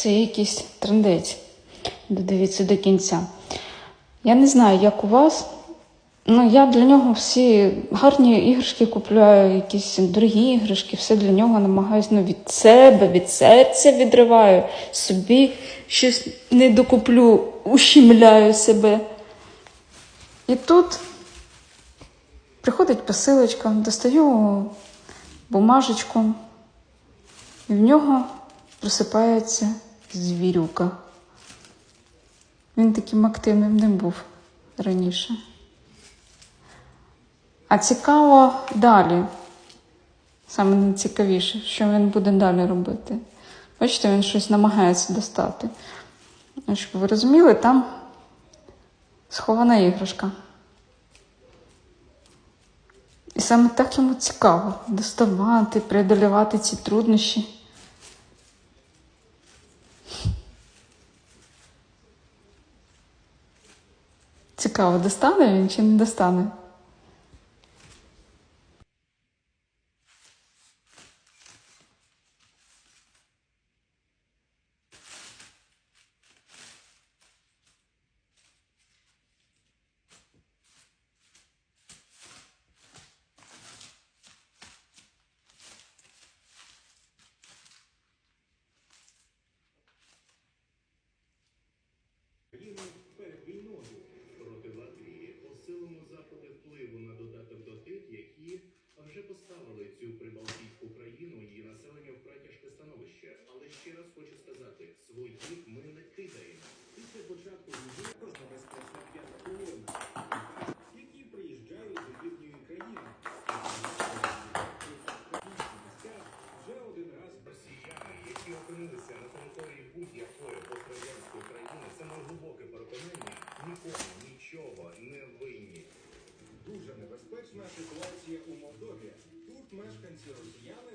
Це якийсь трендець. Додивіться до кінця. Я не знаю, як у вас. Ну, я для нього всі гарні іграшки купляю, якісь дорогі іграшки, все для нього намагаюся ну, від себе, від серця відриваю, собі щось не докуплю, ущемляю себе. І тут приходить посилочка, достаю бумажечку, і в нього просипається звірюка. Він таким активним не був раніше. А цікаво далі. Саме найцікавіше, що він буде далі робити. Бачите, він щось намагається достати. Щоб ви розуміли, там схована іграшка. І саме так йому цікаво доставати, преодолювати ці труднощі. Цікаво, достане він чи не достане? Цю прибалтійську країну її населення в тяжке становище. Але ще раз хочу сказати, своїх ми не кидаємо. Після початку війни також небезпечна п'ята колона, які приїжджають до їхньої країни. Вже один раз росіяни, які опинилися на території будь-якої пострадянської країни, це моє глибоке переконання, нікому нічого не винні. Дуже небезпечна ситуація у Молдові. Мешканці росіяни